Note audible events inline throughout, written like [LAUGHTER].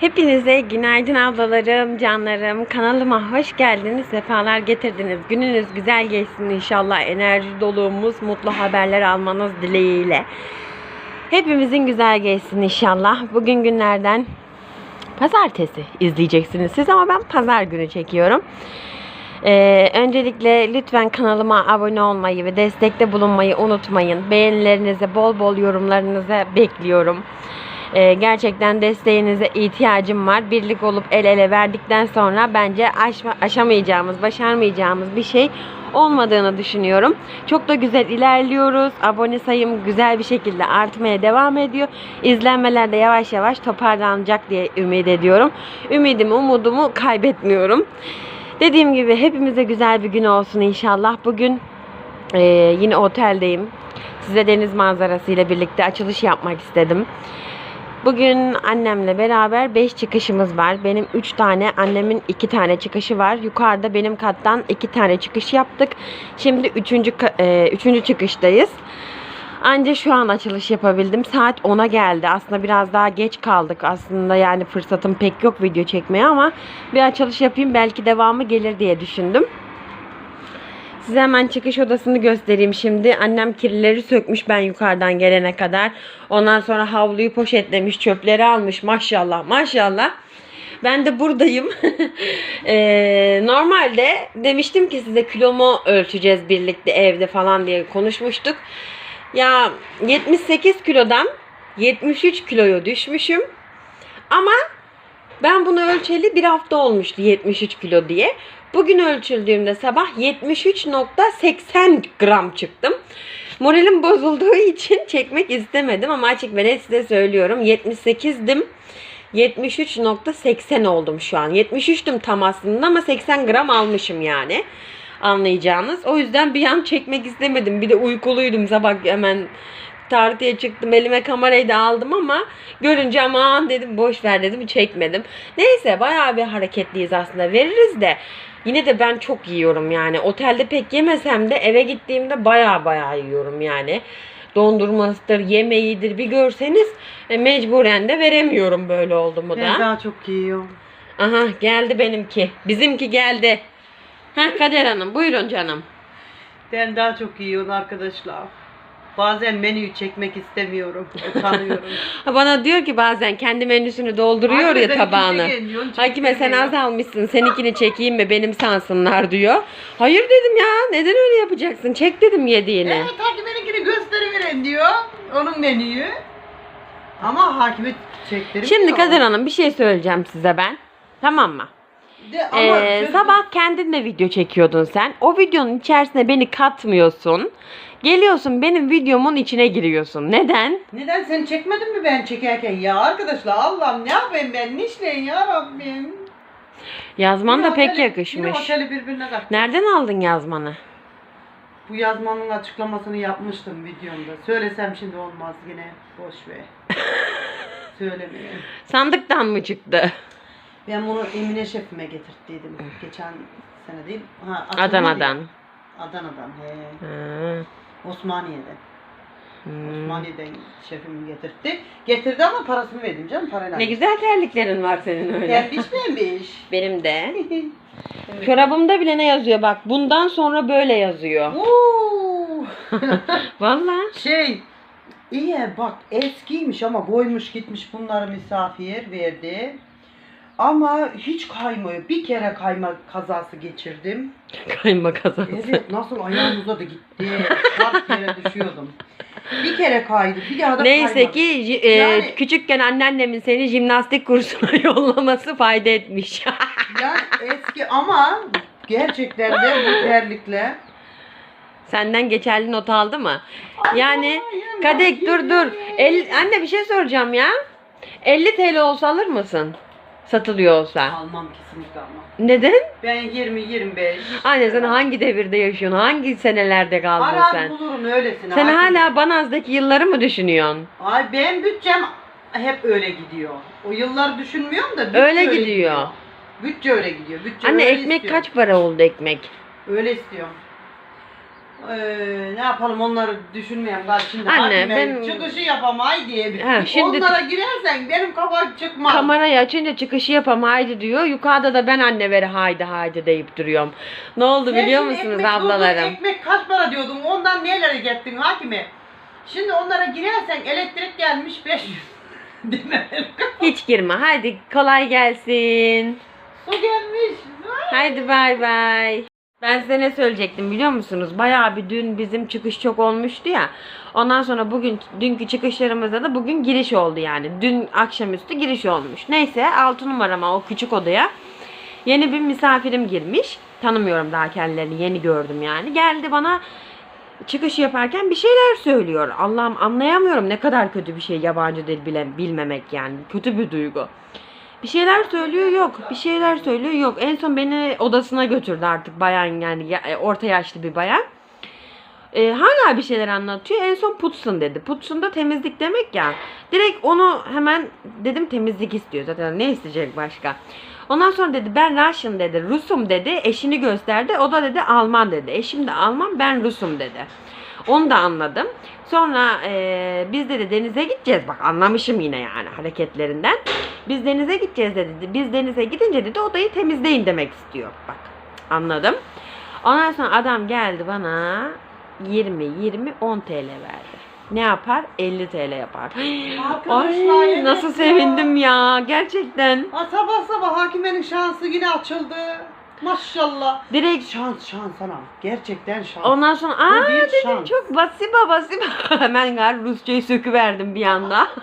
Hepinize günaydın ablalarım, canlarım. Kanalıma hoş geldiniz, sefalar getirdiniz. Gününüz güzel geçsin inşallah. Enerji doluğumuz, mutlu haberler almanız dileğiyle. Hepimizin güzel geçsin inşallah. Bugün günlerden pazartesi izleyeceksiniz siz ama ben pazar günü çekiyorum. Ee, öncelikle lütfen kanalıma abone olmayı ve destekte bulunmayı unutmayın. Beğenilerinizi, bol bol yorumlarınızı bekliyorum. Ee, gerçekten desteğinize ihtiyacım var. Birlik olup el ele verdikten sonra bence aşma, aşamayacağımız, başarmayacağımız bir şey olmadığını düşünüyorum. Çok da güzel ilerliyoruz. Abone sayım güzel bir şekilde artmaya devam ediyor. İzlenmeler de yavaş yavaş toparlanacak diye ümit ediyorum. Ümidimi, umudumu kaybetmiyorum. Dediğim gibi hepimize güzel bir gün olsun inşallah. Bugün e, yine oteldeyim. Size deniz manzarası ile birlikte açılış yapmak istedim. Bugün annemle beraber 5 çıkışımız var. Benim 3 tane, annemin 2 tane çıkışı var. Yukarıda benim kattan 2 tane çıkış yaptık. Şimdi 3. 3. çıkıştayız. Anca şu an açılış yapabildim. Saat 10'a geldi. Aslında biraz daha geç kaldık. Aslında yani fırsatım pek yok video çekmeye ama bir açılış yapayım belki devamı gelir diye düşündüm. Size hemen çıkış odasını göstereyim şimdi. Annem kirlileri sökmüş ben yukarıdan gelene kadar. Ondan sonra havluyu poşetlemiş, çöpleri almış. Maşallah, maşallah. Ben de buradayım. Eee, [LAUGHS] normalde demiştim ki size kilomu ölçeceğiz birlikte evde falan diye konuşmuştuk. Ya 78 kilodan 73 kiloya düşmüşüm. Ama ben bunu ölçeli bir hafta olmuştu 73 kilo diye. Bugün ölçüldüğümde sabah 73.80 gram çıktım. Moralim bozulduğu için çekmek istemedim ama açık ve net size söylüyorum. 78'dim. 73.80 oldum şu an. 73'tüm tam aslında ama 80 gram almışım yani. Anlayacağınız. O yüzden bir an çekmek istemedim. Bir de uykuluydum sabah hemen tartıya çıktım. Elime kamerayı da aldım ama görünce aman dedim boş ver dedim çekmedim. Neyse bayağı bir hareketliyiz aslında. Veririz de yine de ben çok yiyorum yani. Otelde pek yemesem de eve gittiğimde bayağı bayağı yiyorum yani. Dondurmasıdır, yemeğidir bir görseniz e, mecburen de veremiyorum böyle oldu mu da. Ben daha çok yiyorum. Aha geldi benimki. Bizimki geldi. Heh Kader Hanım buyurun canım. Ben daha çok yiyorum arkadaşlar. Bazen menüyü çekmek istemiyorum. Utanıyorum. [LAUGHS] Ha, Bana diyor ki bazen kendi menüsünü dolduruyor ya Hakikaten tabağını. kimse gelmiyor, Hakime sen çektirmiyor. az almışsın seninkini çekeyim mi benim sansınlar diyor. Hayır dedim ya neden öyle yapacaksın çek dedim yediğini. Evet hakimeninkini gösteriverin diyor. Onun menüyü. Ama hakime çektirmiyor. Şimdi Kader Hanım bir şey söyleyeceğim size ben. Tamam mı? De, ama Ee, söz- sabah kendin de video çekiyordun sen. O videonun içerisine beni katmıyorsun. Geliyorsun benim videomun içine giriyorsun. Neden? Neden sen çekmedin mi ben çekerken? Ya arkadaşlar Allah'ım ne yapayım ben? Nişleyin ya Rabbim. Yazman da Yine pek oteli- yakışmış. Yine oteli birbirine kat. Nereden aldın yazmanı? Bu yazmanın açıklamasını yapmıştım videomda. Söylesem şimdi olmaz yine. Boş ver. [LAUGHS] Söylemeyeyim. Sandıktan mı çıktı? Ben bunu Emine şefime getirttiydim. Geçen sene değil. Ha, Adana'dan. ya. Adana'dan. He. Ha, Osmaniye'den. hmm. Osmaniye'den şefim getirtti. Getirdi ama parasını verdim canım parayla. Ne güzel terliklerin var senin öyle. Gelmiş miymiş? [LAUGHS] Benim de. [LAUGHS] Çorabımda bile ne yazıyor bak. Bundan sonra böyle yazıyor. Oo. [LAUGHS] Vallahi. şey iyi bak eskiymiş ama koymuş gitmiş bunları misafir verdi. Ama hiç kaymıyor. Bir kere kayma kazası geçirdim. [LAUGHS] Kayma kazası. Evet nasıl ayağımıza da gitti. Kalk yere düşüyordum. Bir kere kaydı. Bir daha da Neyse kaymadı. ki e, Yani- küçükken anneannemin seni jimnastik kursuna [LAUGHS] yollaması fayda etmiş. [LAUGHS] Yani eski ama gerçekten de bu terlikle. Senden geçerli not aldı mı? Yani Kadek dur dur. El, anne bir şey soracağım ya. 50 TL olsa alır mısın? Satılıyor olsa. Almam kesinlikle almam. Neden? Ben 20-25. Anne sen hangi devirde yaşıyorsun? Hangi senelerde kaldın Arar sen? bulurum öylesine. Sen Hakim. hala Banaz'daki yılları mı düşünüyorsun? Ay benim bütçem hep öyle gidiyor. O yılları düşünmüyorum da bütçe Öyle gidiyor. Bütçe öyle gidiyor. Bütçe Anne öyle ekmek istiyor. kaç para oldu ekmek? Öyle istiyor. Ee, ne yapalım onları düşünmeyelim galiba şimdi. Anne, Hakime ben- çıkışı yapamay diye bir. Ha, şimdi- Onlara girersen benim kafam çıkmaz. Kamerayı açınca çıkışı yapam haydi diyor. Yukarıda da ben anne veri haydi haydi deyip duruyorum. Ne oldu Sen biliyor şimdi musunuz ekmek buldun, ablalarım? Ekmek kaç para diyordun ondan nelere gittin hakime? Şimdi onlara girersen elektrik gelmiş 500. Değil mi? Hiç girme. Haydi kolay gelsin. Su gelmiş. Haydi bay bay. Ben size ne söyleyecektim biliyor musunuz? Bayağı bir dün bizim çıkış çok olmuştu ya. Ondan sonra bugün dünkü çıkışlarımızda da bugün giriş oldu yani. Dün akşamüstü giriş olmuş. Neyse 6 numarama o küçük odaya yeni bir misafirim girmiş. Tanımıyorum daha kendilerini yeni gördüm yani. Geldi bana çıkış yaparken bir şeyler söylüyor. Allah'ım anlayamıyorum ne kadar kötü bir şey yabancı dil bile bilmemek yani. Kötü bir duygu. Bir şeyler söylüyor yok. Bir şeyler söylüyor yok. En son beni odasına götürdü artık bayan yani ya- e, orta yaşlı bir bayan. Ee, hala bir şeyler anlatıyor. En son putsun dedi. Putsun da temizlik demek ya. Direkt onu hemen dedim temizlik istiyor. Zaten ne isteyecek başka. Ondan sonra dedi ben Russian dedi. Rusum dedi. Eşini gösterdi. O da dedi Alman dedi. Eşim de Alman ben Rusum dedi. Onu da anladım. Sonra eee, biz dedi denize gideceğiz. Bak anlamışım yine yani hareketlerinden. Biz denize gideceğiz dedi. Biz denize gidince dedi odayı temizleyin demek istiyor. Bak anladım. Ondan sonra adam geldi bana 20, 20, 10 TL verdi. Ne yapar? 50 TL yapar. Arkadaşlar, Ay nasıl sevindim ya gerçekten. Sabah sabah hakimenin şansı yine açıldı. Maşallah. Direkt Şans şans anam. Gerçekten şans. ondan sonra aa bir dedim şans. çok basiba basiba. [LAUGHS] Hemen gar Rusçayı söküverdim bir anda. [LAUGHS]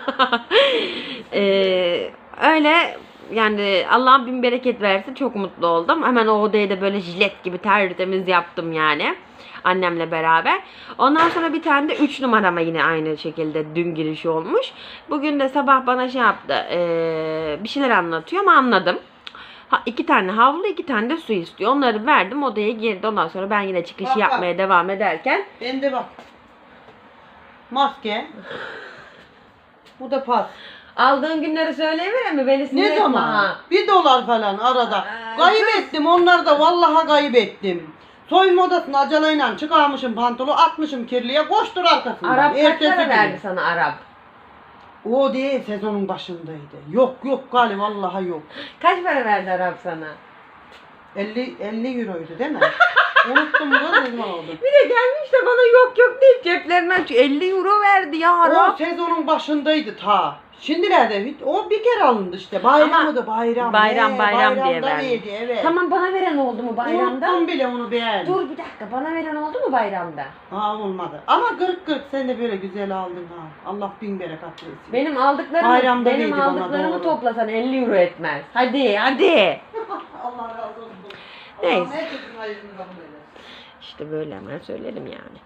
Ee, öyle yani Allah bin bereket versin çok mutlu oldum. Hemen o odayı da böyle jilet gibi tertemiz yaptım yani. Annemle beraber. Ondan sonra bir tane de 3 numarama yine aynı şekilde dün giriş olmuş. Bugün de sabah bana şey yaptı. ee, bir şeyler anlatıyor ama anladım. Ha, iki tane havlu iki tane de su istiyor. Onları verdim odaya girdi. Ondan sonra ben yine çıkışı Bak, bak. yapmaya devam ederken Ben de bak. Maske. Bu da pas. aldığın günleri söyleyeyim mi? Beni sinir Ne etme zaman? ha. Bir dolar falan arada. Aa, Kaybettim onları da vallahi kaybettim. Soyunma odasına aceleyle çıkarmışım pantolonu atmışım kirliye koştur arkasından. Arap kaç Ertesi para gün. verdi sana Arap? O değil sezonun başındaydı. Yok yok galiba vallahi yok. Kaç para verdi Arap sana? 50 50 euroydu değil mi? [LAUGHS] Unuttum da ne zaman oldu? Bir de gelmiş de bana yok yok deyip ceplerinden şu 50 euro verdi ya O Arap. sezonun başındaydı ta. Şimdilerde hiç- o bir kere alındı işte. Bayram Ama mıydı bayram? bayram, He, bayram diye bayramda verdi. verdi, evet. Tamam bana veren oldu mu bayramda? Unuttum bile onu beğen. Dur bir dakika bana veren oldu mu bayramda? Ha olmadı. Ama gırk gırk sen de böyle güzel aldın ha. Allah bin bereket versin. Benim aldıklarımı, Bayramda benim verdi bana, aldıklarımı doğru. toplasan 50 euro etmez. Hadi hadi. [LAUGHS] Allah razı. Neyse. İşte böyle hemen söyledim yani.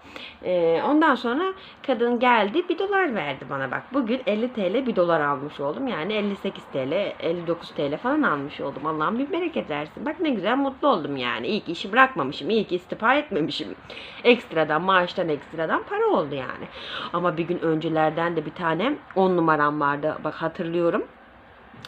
Ee, ondan sonra kadın geldi bir dolar verdi bana bak. Bugün 50 TL bir dolar almış oldum. Yani 58 TL, 59 TL falan almış oldum. Allah'ım bir bereket versin. Bak ne güzel mutlu oldum yani. İyi ki işi bırakmamışım. iyi ki istifa etmemişim. Ekstradan maaştan ekstradan para oldu yani. Ama bir gün öncelerden de bir tane 10 numaram vardı. Bak hatırlıyorum.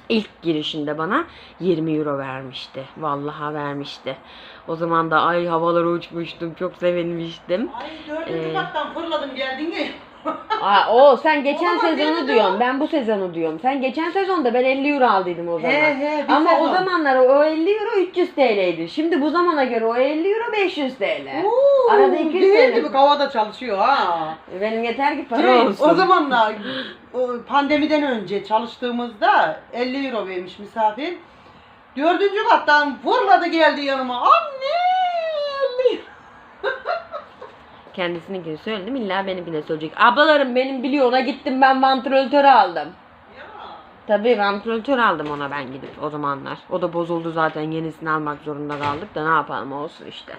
İlk girişinde bana 20 euro vermişti. Vallahi vermişti. O zaman da ay havalara uçmuştum. Çok sevinmiştim. Ay dördüncü Ee, kattan fırladım geldin mi? Aa, o sen geçen Olamaz, sezonu yemin diyorsun. Ben bu sezonu diyorum. Sen geçen sezonda ben 50 euro aldıydım o zaman. He he bir Ama o sezon. zamanlar o 50 euro 300 TL'ydi. Şimdi bu zamana göre o 50 euro 500 TL. Oo, Arada 200 değil TL. gibi havada çalışıyor ha. Benim yeter ki para Şey, olsun. o zamanlar o pandemiden önce çalıştığımızda 50 euro vermiş misafir. Dördüncü kattan fırladı geldi yanıma. Anne! 50 Kendisininkini söyledim illa benimkine söyleyecek. Ablalarım benim biliyor ona gittim ben vantilatör aldım. Tabii vantilatör aldım ona ben gidip o zamanlar. O da bozuldu zaten yenisini almak zorunda kaldık da ne yapalım olsun işte.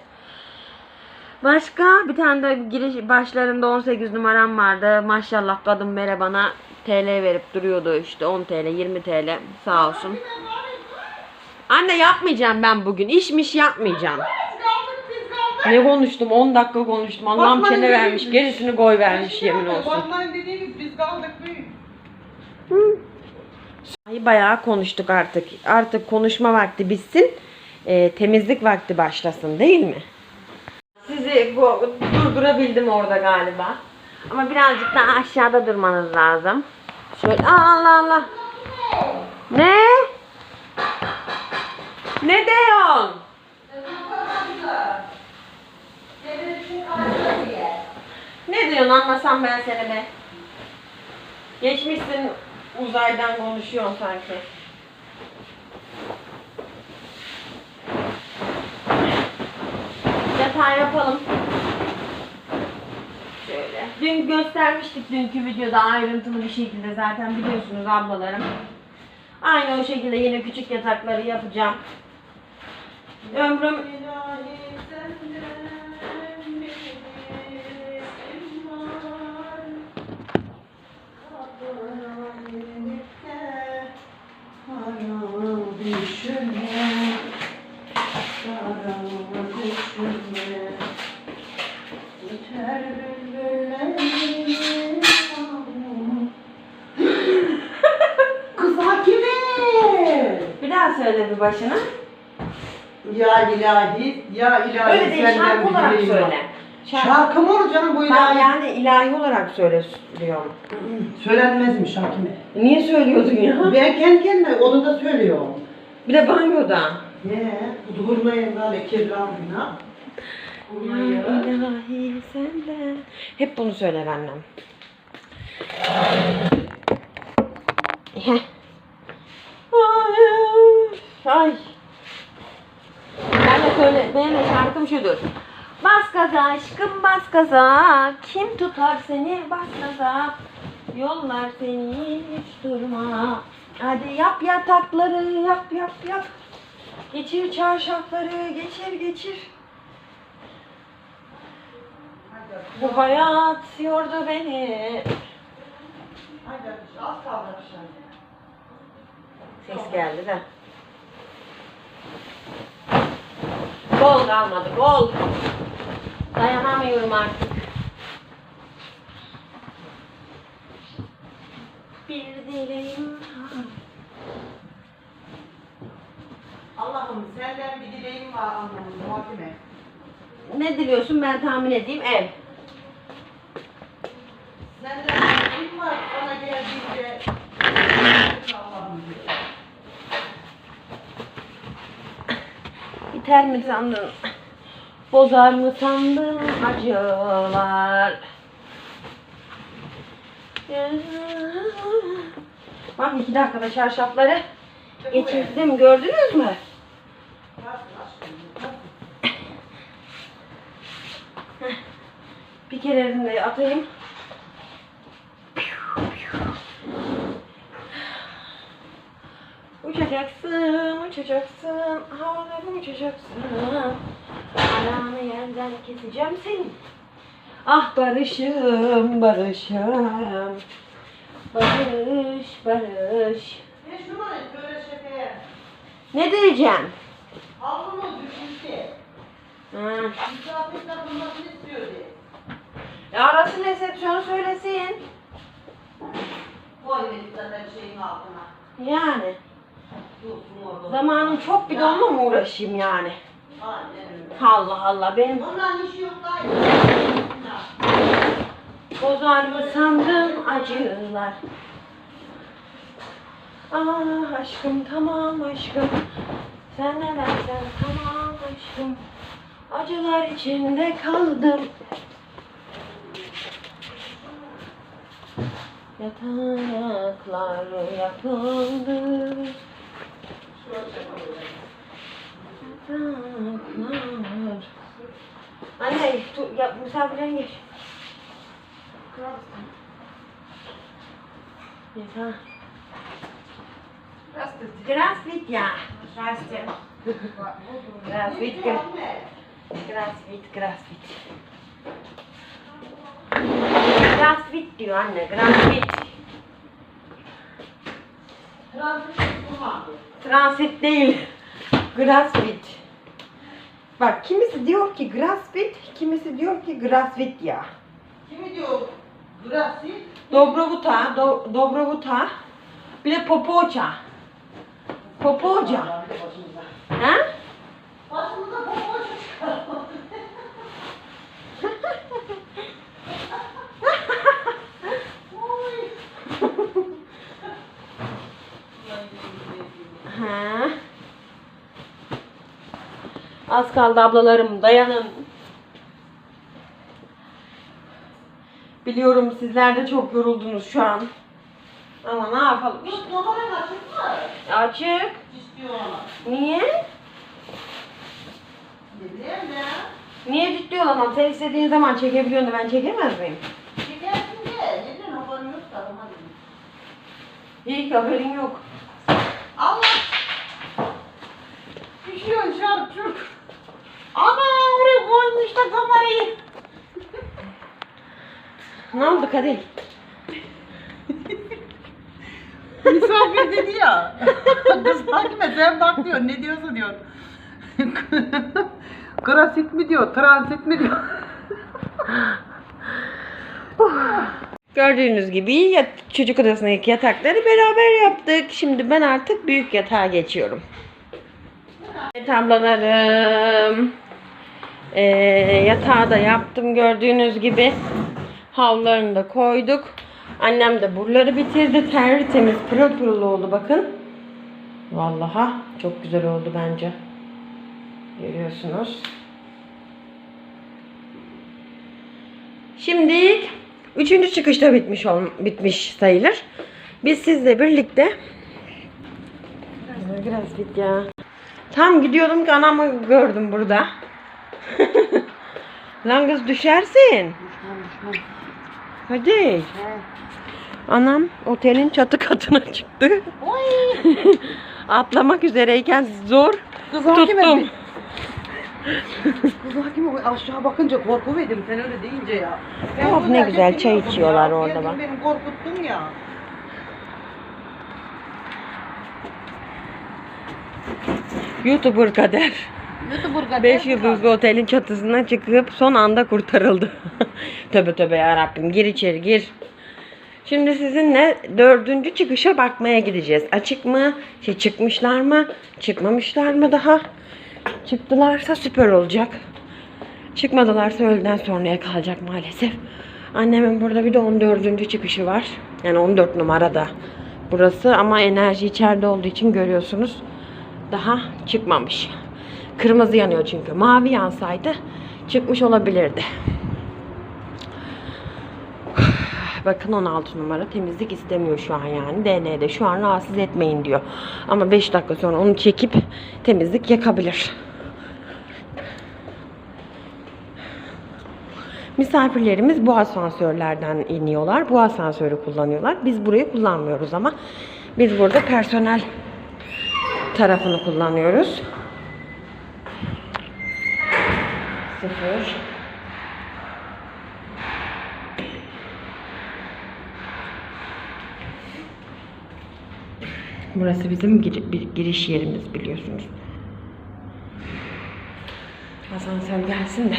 Başka bir tane de giriş başlarında 18 numaram vardı. Maşallah kadın mere bana TL verip duruyordu işte 10 TL 20 TL sağ olsun. Anne yapmayacağım ben bugün. İşmiş yapmayacağım. Biz kaldık biz kaldık. Ne konuştum? 10 dakika konuştum. Allah'ım Batman çene dediğimiz- vermiş. Gerisini koy vermiş yemin olsun. Batman dediğimiz biz kaldık büyük. Ay, Bayağı konuştuk artık. Artık konuşma vakti bitsin. Ee, temizlik vakti başlasın değil mi? Sizi bu- durdurabildim orada galiba. Ama birazcık daha aşağıda durmanız lazım. Şöyle Aa, Allah Allah. Ne? Ne diyorsun? Ne diyorsun anlasam ben seni be. Geçmişsin uzaydan konuşuyorsun sanki. Yatağı yapalım. Şöyle. Dün göstermiştik dünkü videoda ayrıntılı bir şekilde zaten biliyorsunuz ablalarım. Aynı o şekilde yine küçük yatakları yapacağım. Ömrüm söyle bir başına. Ya ilahi, ya ilahi Öyle değil senden şarkı olarak dileğim var. söyle. Şarkı. Şarkı mı olur canım bu Ben ilahi? yani ilahi olarak söyle diyorum. Söylenmez mi Şakime? Niye söylüyordun ya? Ben kendi kendime odada söylüyorum. Bir de banyoda. Ne? Durmayın böyle kirlanmına. Ya ilahi senden. Hep bunu söyler annem. Heh. Ay. Ben de söyle, benim de şarkım şudur. Bas gaza aşkım bas gaza. Kim tutar seni bas gaza. Yollar seni hiç durma. Hadi yap yatakları yap yap yap. Geçir çarşafları geçir geçir. Bu hayat yordu beni. Kaldı aşağı. Ses geldi de. Bol kalmadı bol. Dayanamıyorum artık. Bir dileğim. Allah'ım senden bir dileğim var anlamında Hakime. Ne diliyorsun ben tahmin edeyim ev. Senden bir dileğim var bana geldiğinde. Allah'ım diyor. Biter mi sandın? Bozar mı sandın acılar? Bak iki dakikada çarşafları geçirdim gördünüz mü? Bir kere de atayım. Uçacaksın, uçacaksın, havalara uçacaksın. Ayağını yerden keseceğim senin. Ah barışım, barışım. Barış, barış. Ne şunu böyle şefeye. Ne diyeceğim? Havlunu düşünse. Ha. Misafirler bulmasını istiyordu. E arasın resepsiyonu söylesin. Koy beni zaten şeyin altına. Yani. Zamanım çok bir de onunla mı uğraşayım yani? Allah Allah benim Ondan işi yok bozar mı sandın acılar. Ah aşkım tamam aşkım. Sen ne dersen tamam aşkım. Acılar içinde kaldım. Yataklar yapıldı. Yataklar. Anne, tu, ya, misafirlerin geç. Yeter. Grassfit ya. Grassfit. Grassfit. Grassfit. Grassfit. Grassfit diyor anne. Grassfit. Transit değil. Grassfit. Bak kimisi diyor ki grassfit, kimisi diyor ki grassfit ya. Kimi diyor? Grasi. Dobrovuta, do, Dobrovuta. Bir de Popoça. Popoca. Ha? Başımıza popoca çıkar. ya. Az kaldı ablalarım dayanın. Biliyorum sizler de çok yoruldunuz şu an. Ama ne yapalım? Kız kameran açık mı? Açık. İstiyorlar. Niye? Bileyim ya. Niye ciddi olamam? Sen istediğin zaman çekebiliyorsun da ben çekemez miyim? Gidersin de. Neden haberin yok da. İyi ki haberin yok. Allah! Düşüyor çarpçuk. Ana oraya koymuş da kamerayı. Ne oldu Kadir? Misafir dedi ya. Kız hakime sen bak diyor. Ne diyorsun diyor. Krasit mi diyor, transit mi diyor. Gördüğünüz gibi yat- çocuk odasındaki yatakları beraber yaptık. Şimdi ben artık büyük yatağa geçiyorum. Evet ablalarım. Ee, yatağı da yaptım gördüğünüz gibi. Havlarını da koyduk. Annem de buraları bitirdi. Tertemiz pırıl pırıl oldu bakın. Vallahi çok güzel oldu bence. Görüyorsunuz. Şimdi üçüncü çıkışta bitmiş ol, bitmiş sayılır. Biz sizle birlikte biraz git ya. Tam gidiyordum ki anamı gördüm burada. [LAUGHS] Lan kız düşersin. Hadi. Anam otelin çatı katına çıktı. Oy! [LAUGHS] Atlamak üzereyken zor Kız tuttum. Kız hakime aşağı bakınca korku verdim sen öyle deyince ya. Oh, burada ne güzel çay çekiliyordum içiyorlar orada Geldin bak. Beni korkuttun ya. YouTuber kader. YouTuber'da 5 yıldızlı otelin çatısına çıkıp son anda kurtarıldı. [LAUGHS] töbe töbe ya Rabbim gir içeri gir. Şimdi sizinle dördüncü çıkışa bakmaya gideceğiz. Açık mı? Şey çıkmışlar mı? Çıkmamışlar mı daha? Çıktılarsa süper olacak. Çıkmadılarsa öğleden sonraya kalacak maalesef. Annemin burada bir de 14. çıkışı var. Yani 14 numarada burası ama enerji içeride olduğu için görüyorsunuz. Daha çıkmamış. Kırmızı yanıyor çünkü. Mavi yansaydı çıkmış olabilirdi. Bakın 16 numara temizlik istemiyor şu an yani. DN'de şu an rahatsız etmeyin diyor. Ama 5 dakika sonra onu çekip temizlik yakabilir. Misafirlerimiz bu asansörlerden iniyorlar. Bu asansörü kullanıyorlar. Biz burayı kullanmıyoruz ama biz burada personel tarafını kullanıyoruz. Sıfır. Burası bizim gir- giriş yerimiz biliyorsunuz. Asansör gelsin de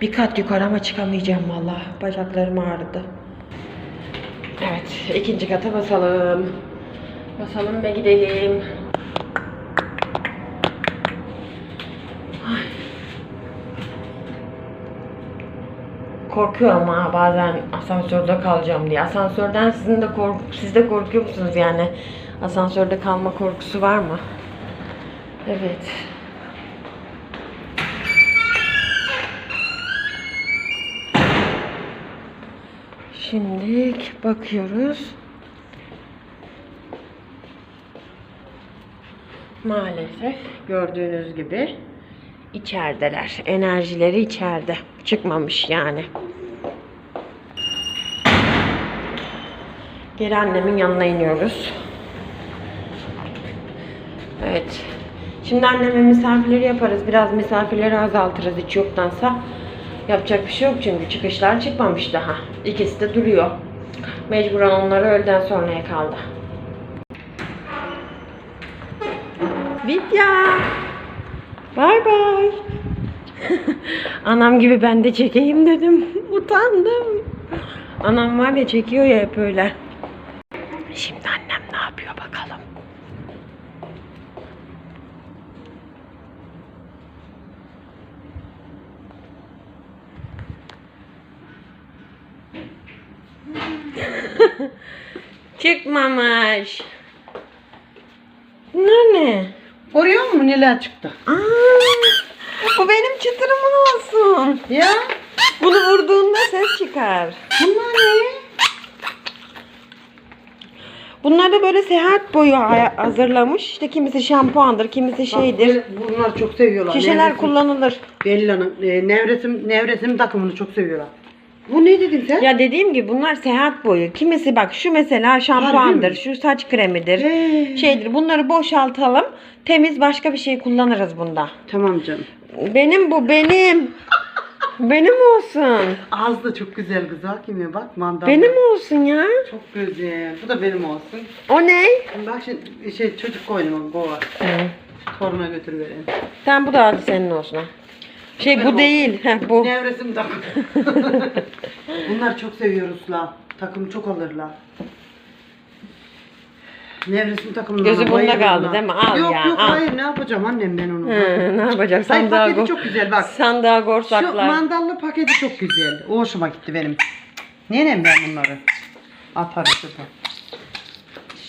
bir kat yukarı ama çıkamayacağım vallahi. Bacaklarım ağrıdı. Evet, ikinci kata basalım. Basalım ve gidelim. Korkuyorum ha bazen asansörde kalacağım diye. Asansörden sizin de kork siz de korkuyor musunuz yani? Asansörde kalma korkusu var mı? Evet. Şimdi bakıyoruz. Maalesef gördüğünüz gibi içerideler. Enerjileri içeride. Çıkmamış yani. Geri annemin yanına iniyoruz. Evet. Şimdi anneme misafirleri yaparız. Biraz misafirleri azaltırız hiç yoktansa. Yapacak bir şey yok çünkü çıkışlar çıkmamış daha. İkisi de duruyor. Mecburen onları öğleden sonraya kaldı. Vidya. Bay bay. [LAUGHS] Anam gibi ben de çekeyim dedim. Utandım. Anam var ya çekiyor ya hep öyle. Şimdi annem ne yapıyor bakalım. [LAUGHS] Çıkmamış. Ne ne? Görüyor musun neler çıktı? Aa, bu benim çıtırımın olsun. Ya Bunu vurduğunda ses çıkar. bunlar ne? Bunlar da böyle seyahat boyu ha- hazırlamış. İşte kimisi şampuandır, kimisi şeydir. Bak, bunlar çok seviyorlar. Şişeler Nevresim- kullanılır. Bella'nın e, nevresim, nevresim takımını çok seviyorlar. Bu ne dedin sen? Ya dediğim gibi bunlar seyahat boyu. Kimisi bak şu mesela şampuandır, şu saç kremidir. He. Şeydir. Bunları boşaltalım. Temiz başka bir şey kullanırız bunda. Tamam canım. Benim bu benim. benim olsun. Ağız da çok güzel kız ha kime bak mandal. Benim olsun ya. Çok güzel. Bu da benim olsun. O ne? Bak şimdi şey çocuk koynuma kova. Toruna götürüverelim. Tamam bu da hadi senin olsun ha. Şey bu değil. Heh, bu. Nevresim takım. [LAUGHS] Bunlar çok seviyoruz la. Takımı çok alırlar. Nevresim takımına Gözü bunda bayılırlar. kaldı değil mi? Al yok, ya, Yok al. hayır ne yapacağım annem ben onu. Ne yapacak? Hayır Sandığa, paketi çok güzel bak. sandığa Şu korsaklar. mandallı paketi çok güzel. O hoşuma gitti benim. Niye ben bunları? Atarım şurada.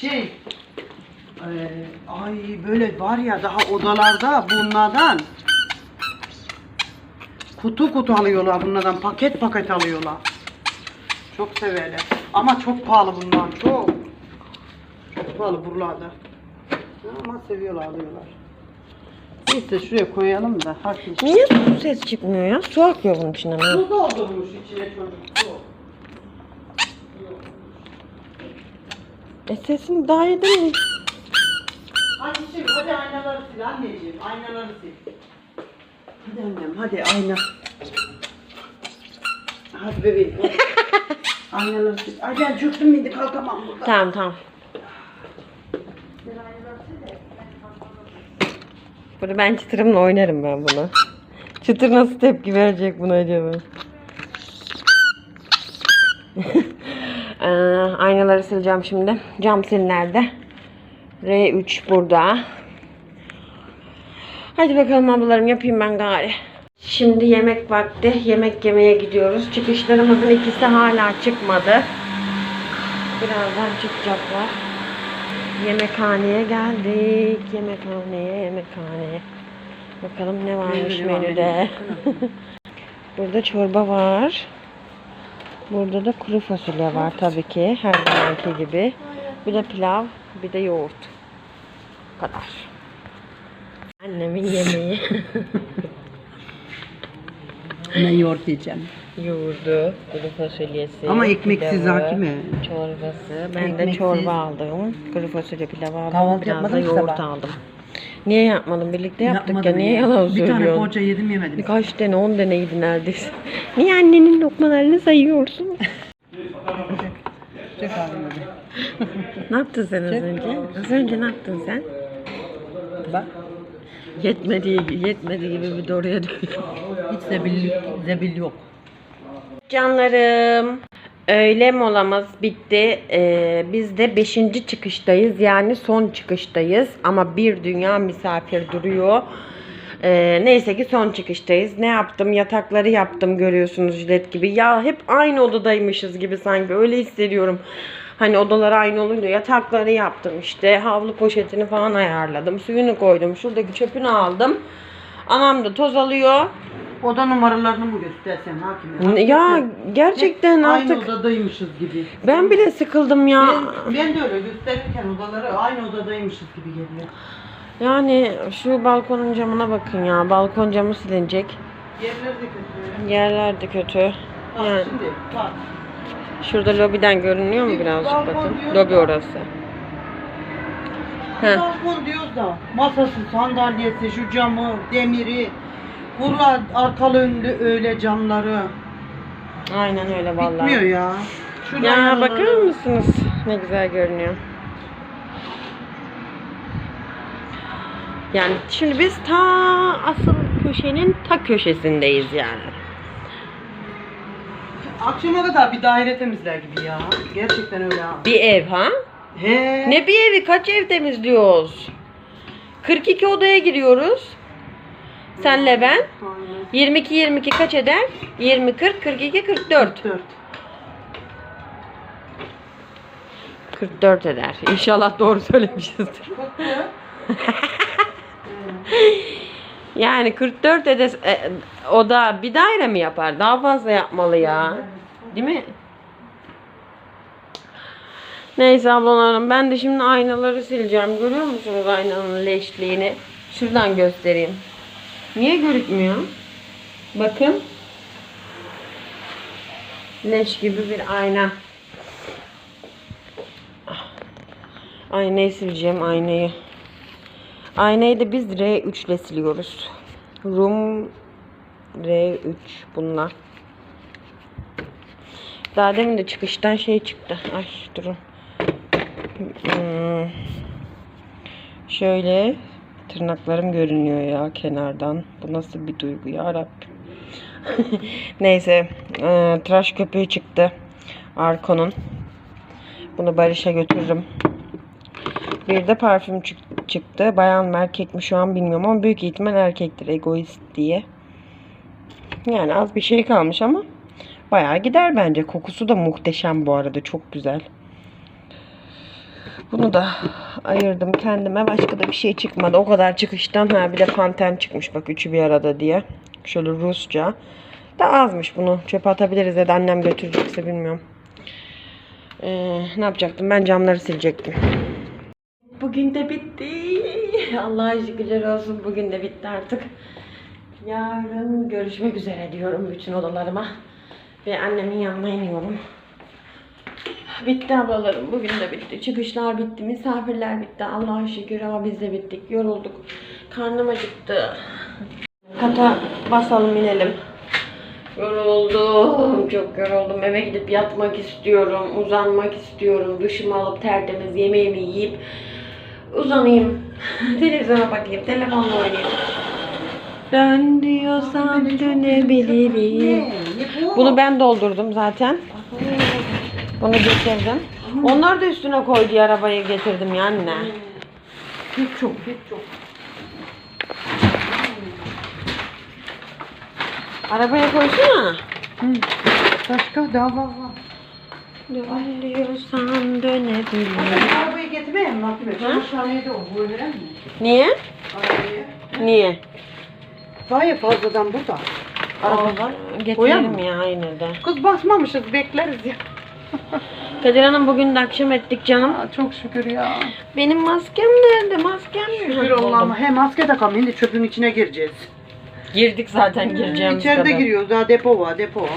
Şey, eee, ay böyle var ya daha odalarda bunlardan kutu kutu alıyorlar bunlardan paket paket alıyorlar. Çok severler. Ama çok pahalı bunlar çok. Çok pahalı buralarda. Ama seviyorlar alıyorlar. Neyse şuraya koyalım da hafif. Niye su ses çıkmıyor ya? Su akıyor bunun içinden. Su doldurmuş içine çocuk su. E sesini daha yedin mi? Hadi şimdi hadi aynaları sil anneciğim aynaları sil. Hadi annem hadi ayna. Hadi bebeğim. [LAUGHS] aynaları sil. Ay ben çöktüm miydi kalkamam burada. Tamam tamam. Bunu ben çıtırımla oynarım ben bunu. Çıtır nasıl tepki verecek buna acaba? [LAUGHS] Ee, aynaları sileceğim şimdi. Cam sil nerede? R3 burada. Hadi bakalım ablalarım yapayım ben gari. Şimdi yemek vakti. Yemek yemeye gidiyoruz. Çıkışlarımızın ikisi hala çıkmadı. Birazdan çıkacaklar. Yemekhaneye geldik. Yemekhaneye, yemekhaneye. Bakalım ne varmış Menü menüde. [LAUGHS] Burada çorba var. Burada da kuru fasulye var tabii ki. Her zamanki gibi. Bir de pilav, bir de yoğurt. Bu kadar. Annemin yemeği. Ben yoğurt yiyeceğim. Yoğurdu, kuru fasulyesi. Ama ekmeksiz pilavı, hakime. Çorbası. Ben de Ekmeksiz. çorba aldım. Kuru fasulye pilavı aldım. Kahvaltı Biraz da yapmadın yoğurt sabah. aldım. Niye yapmadım? Birlikte yaptık ya. Yapmadım Niye ya. yalan Bir tane poğaça yedim yemedim. Birkaç tane, on deneydi neredeyse. [LAUGHS] Niye annenin lokmalarını sayıyorsun? [LAUGHS] Çek ağzını bir. ne yaptın sen az önce? Az önce ne yaptın sen? Bak. Yetmediği, yetmediği gibi bir doğruya dönüyor. Hiç zebil, zebil yok. Canlarım, öğle molamız bitti. Ee, biz de 5. çıkıştayız. Yani son çıkıştayız. Ama bir dünya misafir duruyor. Ee, neyse ki son çıkıştayız. Ne yaptım? Yatakları yaptım görüyorsunuz jilet gibi. Ya hep aynı odadaymışız gibi sanki. Öyle hissediyorum. Hani odalar aynı olunca yatakları yaptım işte. Havlu poşetini falan ayarladım. Suyunu koydum. Şuradaki çöpünü aldım. Anam da toz alıyor. Oda numaralarını mı göstersen hakime? Ya gerçekten Hep artık Aynı odadaymışız gibi. ben bile sıkıldım ya. Ben, ben de öyle gösterirken odaları aynı odadaymışız gibi geliyor. Yani şu balkonun camına bakın ya. Balkon camı silinecek. Yerleri de kötü. Yerler de kötü. Bak Yani şimdi bak. Şurada lobiden görünüyor mu Bir birazcık balkon bakın. diyor Lobi da. orası. Heh. Balkon diyoruz da masası, sandalyesi, şu camı, demiri, buralar arkalı önlü öyle camları. Aynen öyle vallahi. Bitmiyor ya. Ya bakar mısınız? Ne güzel görünüyor. Yani şimdi biz ta asıl köşenin ta köşesindeyiz yani. Akşama kadar bir daire temizler gibi ya. Gerçekten öyle ha. Bir ev ha? He. Ne bir evi kaç ev temizliyoruz? 42 odaya giriyoruz. Senle ben. Aynen. 22 22 kaç eder? 20 40 42 44. Dört. 44 eder. İnşallah doğru söylemişizdir. [LAUGHS] Yani 44 edes, e, o da bir daire mi yapar? Daha fazla yapmalı ya. Değil mi? Neyse ablalarım ben de şimdi aynaları sileceğim. Görüyor musunuz aynanın leşliğini? Şuradan göstereyim. Niye görükmüyor? Bakın. Leş gibi bir ayna. Aynayı sileceğim aynayı. Aynayı da biz R3 ile siliyoruz. Room R3 bunlar. Daha demin de çıkıştan şey çıktı. Ay durun. Hmm. Şöyle tırnaklarım görünüyor ya kenardan. Bu nasıl bir duygu ya Rabbim. [LAUGHS] Neyse. e, tıraş köpüğü çıktı. Arko'nun. Bunu Barış'a götürürüm. Bir de parfüm çık- çıktı. Bayan mı erkek mi şu an bilmiyorum ama büyük ihtimal erkektir egoist diye. Yani az bir şey kalmış ama bayağı gider bence. Kokusu da muhteşem bu arada. Çok güzel. Bunu da ayırdım kendime. Başka da bir şey çıkmadı. O kadar çıkıştan ha bir de panten çıkmış bak üçü bir arada diye. Şöyle Rusça. Da azmış bunu. Çöpe atabiliriz ya da annem götürecekse bilmiyorum. Ee, ne yapacaktım? Ben camları silecektim. Bugün de bitti. Allah'a şükürler olsun. Bugün de bitti artık. Yarın görüşmek üzere diyorum bütün odalarıma. Ve annemin yanına iniyorum. Bitti ablalarım. Bugün de bitti. Çıkışlar bitti. Misafirler bitti. Allah'a şükür. Ama biz de bittik. Yorulduk. Karnım acıktı. Kata basalım inelim. Yoruldum. Çok yoruldum. Eve gidip yatmak istiyorum. Uzanmak istiyorum. Duşumu alıp tertemiz yemeğimi yiyip uzanayım. Televizyona bakayım. Telefonla oynayayım. Dön diyorsam dönebilirim. Bunu ben doldurdum zaten. Bunu getirdim. Onlar da üstüne koy diye arabayı getirdim ya anne. Hiç çok, hiç çok. Arabaya koysana. Başka daha var var. Dön diyorsan dönebilirim. Arabayı getirmeyeyim mi? Ha? Aşağıya da o. Bu öyle mi? Niye? Arabayı. Niye? Var ya fazladan burada. Araba var. Getirelim ya aynı da. Kız basmamışız bekleriz ya. Kadir Hanım bugün de akşam ettik canım. Aa, çok şükür ya. Benim maskem nerede? Maskem mi? Şükür Allah'ıma. He maske takalım. Şimdi çöpün içine gireceğiz. Girdik zaten gireceğimiz İçeride kadar. giriyoruz. Daha depo var depo.